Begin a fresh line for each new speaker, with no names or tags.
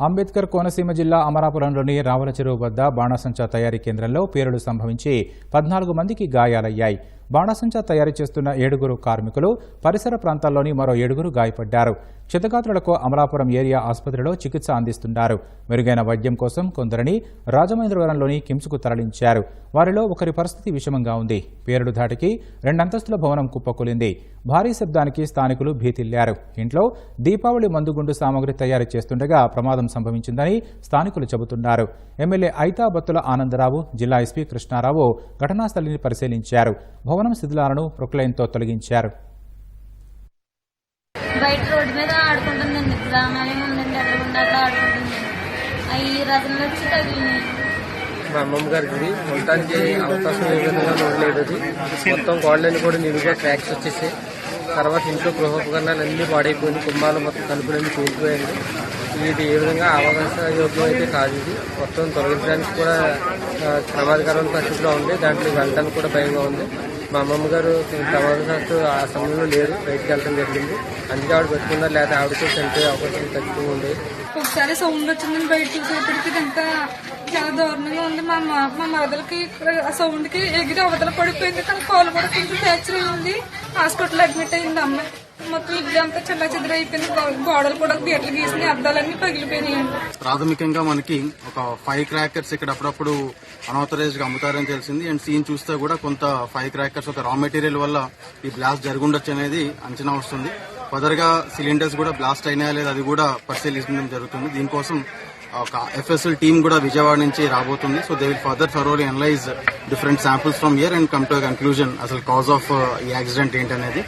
అంబేద్కర్ కోనసీమ జిల్లా అమరాపురంలోని రావుల చెరువు వద్ద బాణాసంచా తయారీ కేంద్రంలో పేలుడు సంభవించి పద్నాలుగు మందికి గాయాలయ్యాయి. బాణాసంచా తయారు చేస్తున్న ఏడుగురు కార్మికులు పరిసర ప్రాంతాల్లోని మరో ఏడుగురు గాయపడ్డారు. క్షతగాత్రులకు అమలాపురం ఏరియా ఆసుపత్రిలో చికిత్స అందిస్తున్నారు. మెరుగైన వైద్యం కోసం కొందరిని రాజమహేంద్రవరంలోని కిమ్స్కు తరలించారు. వారిలో ఒకరి పరిస్థితి విషమంగా ఉంది. పేరుడు ధాటికి రెండంతస్తుల భవనం కుప్పకూలింది. భారీ శబ్దానికి స్థానికులు భీతిల్లారు. ఇంట్లో దీపావళి మందుగుండు సామాగ్రి తయారు చేస్తుండగా ప్రమాదం సంభవించిందని స్థానికులు చెబుతున్నారు. ఎమ్మెల్యే ఐతాబత్తుల ఆనందరావు జిల్లా ఎస్పీ కృష్ణారావు ఘటనాస్థలిని పరిశీలించారు. భవనం శిథిలాలను ప్రొక్లైన్తో తొలగించారు.
బయట రోడ్డు మీద ఆడుకుంటుందండి. ఉందండి అట్లా ఆడుకుంటుంది అవి రథంలో వచ్చి తగిలినాయి
మా అమ్మమ్మ గారికి ఉండటానికి అవకాశం ఏ విధంగా ఉండలేదు అది. మొత్తం గోడలన్నీ కూడా నిలువుగా క్రాక్స్ వచ్చేసాయి. తర్వాత ఇంట్లో గృహోపకరణాలు అన్ని పాడైపోయింది. కుమ్మాలు మొత్తం తలుపులన్నీ కూలిపోయింది ఇది ఏ విధంగా అవకాశ యోగ్యం అయితే కాదు ఇది. మొత్తం తొలగించడానికి కూడా ప్రమాదకరమైన పరిస్థితిలో ఉంది. దాంట్లో వెళ్ళడానికి కూడా భయంగా ఉంది. మా అమ్మమ్మ గారు ప్రమాదశాత్తు ఆ సమయంలో లేరు. బయటకు వెళ్ళడం జరిగింది. అందుకే ఆవిడ పెట్టుకున్నారు లేదా ఆవిడతో చనిపోయే అవకాశం ఖచ్చితంగా ఉంది.
ఒకసారి సౌండ్ వచ్చిందని బయట చూసేప్పటికి ఇదంతా చాలా దారుణంగా ఉంది. మా మా- మా మరదలకి ఆ సౌండ్కి ఎగిరి అవతల పడిపోయింది. తన కాలు కూడా కొంచెం ఫ్రాక్చర్ అయింది హాస్పిటల్ అడ్మిట్ అయింది అమ్మ మొత్తం గోడలు కూడా గీసినాయి. అద్దాలన్నీ పగిలిపోయినాయండి
ప్రాథమికంగా మనకి ఒక ఫైవ్ క్రాకర్స్ ఇక్కడ అప్పుడప్పుడు అనాథరైజ్గా అమ్ముతారని తెలిసింది. అండ్ సీన్ చూస్తే కూడా కొంత ఫైవ్ క్రాకర్స్ ఒక రా మెటీరియల్ వల్ల ఈ బ్లాస్ట్ జరుగుండొచ్చు అనేది అంచనా వస్తుంది. ఫర్దర్గా సిలిండర్స్ కూడా బ్లాస్ట్ అయినాయా లేదా అది కూడా పరిశీలించడం జరుగుతుంది. దీనికోసం ఒక ఎఫ్ఎస్ఎల్ టీమ్ కూడా విజయవాడ నుంచి రాబోతుంది. So they will further thoroughly analyse different samples from here and come to conclusion అసలు కాజ్ ఆఫ్ uh, ఈ యాక్సిడెంట్ ఏంటనేది.